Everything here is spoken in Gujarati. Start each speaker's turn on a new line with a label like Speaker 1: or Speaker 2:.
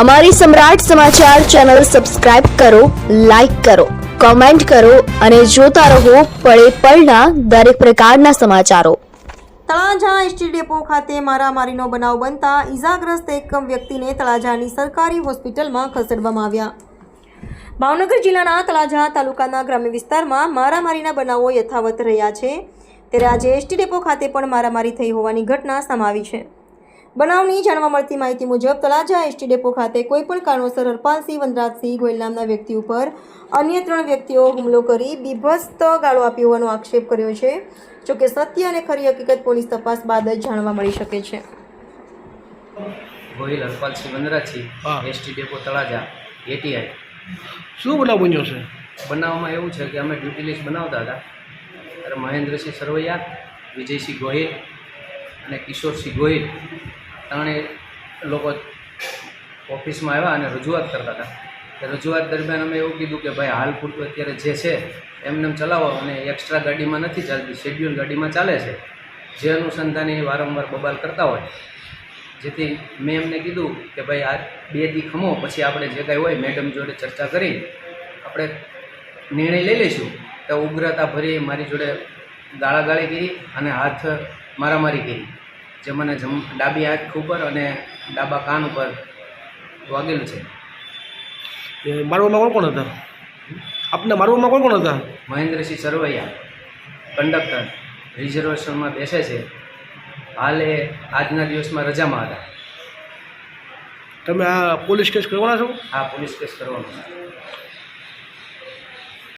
Speaker 1: અમારી સમ્રાટ સમાચાર ચેનલ સબસ્ક્રાઇબ કરો, લાઇક કરો, કોમેન્ટ કરો અને જોતા રહો પળે પળના દરેક પ્રકારના સમાચારો.
Speaker 2: તળાજા એસટી ડેપો ખાતે મારામારીનો બનાવ બનતા ઈજાગ્રસ્ત એક વ્યક્તિને તળાજાની સરકારી હોસ્પિટલમાં ખસેડવામાં આવ્યા. ભાવનગર જિલ્લાના તળાજા તાલુકાના ગ્રામ્ય વિસ્તારમાં મારામારીના બનાવો યથાવત રહ્યા છે. ત્યારે આજે એસટી ડેપો ખાતે પણ મારામારી થઈ હોવાની ઘટના સમાવી છે. બનાવની જાણવા મળતી માહિતી મુજબ તળાજા એસટી ડેપો ખાતે કોઈપણ કારણોસર હરપાલસિંહ વનરાજસિંહ ગોયલ નામના વ્યક્તિ ઉપર અન્ય ત્રણ વ્યક્તિઓ હુમલો કરી બીભત્સ ગાળો આપ્યો હોવાનો આક્ષેપ કર્યો છે. જોકે સત્ય અને ખરી હકીકત પોલીસ તપાસ બાદ જ જાણવા મળી શકે છે.
Speaker 3: ગોહિલ હરપાલસિંહ વનરાજસિંહ
Speaker 4: હા.
Speaker 3: ST depot Talaja ATI.
Speaker 4: શું બનાવ બન્યો છે?
Speaker 3: બનાવમાં એવું છે કે અમે ડ્યુટી લિસ્ટ બનાવતા હતા. ત્યારે મહેન્દ્રસિંહ સરવૈયા વિજયસિંહ ગોહિલ અને કિશોરસિંહ ગોહિલ ત્રણેય લોકો ઓફિસમાં આવ્યા અને રજૂઆત કરતા હતા. રજૂઆત દરમિયાન અમે એવું કીધું કે ભાઈ હાલ પૂરતું અત્યારે જે છે એમને એમ ચલાવો અને એક્સ્ટ્રા ગાડીમાં નથી ચાલતી શેડ્યુલ ગાડીમાં ચાલે છે. જે અનુસંધાને વારંવાર બબાલ કરતા હોય. જેથી મેં એમને કીધું કે ભાઈ આ બે દી ખમો, પછી આપણે જે કાંઈ હોય મેડમ જોડે ચર્ચા કરી, આપણે નિર્ણય લઈ લઈશું. તો ઉગ્રતા ભરી મારી જોડે ગાળાગાળી કરી અને હાથ મારામારી કરી. જે મને જમ ડાબી આંખ ઉપર અને ડાબા કાન ઉપર વાગેલું છે.
Speaker 4: એ મારવામાં કોણ કોણ હતા? આપને મારવામાં કોણ કોણ હતા?
Speaker 3: મહેન્દ્રસિંહ સરવૈયા કંડક્ટર રિઝર્વેશનમાં બેસે છે. હાલ એ આજના દિવસમાં રજામાં હતા.
Speaker 4: તમે આ પોલીસ કેસ કરવાના છો?
Speaker 3: આ પોલીસ કેસ કરવાનો છે.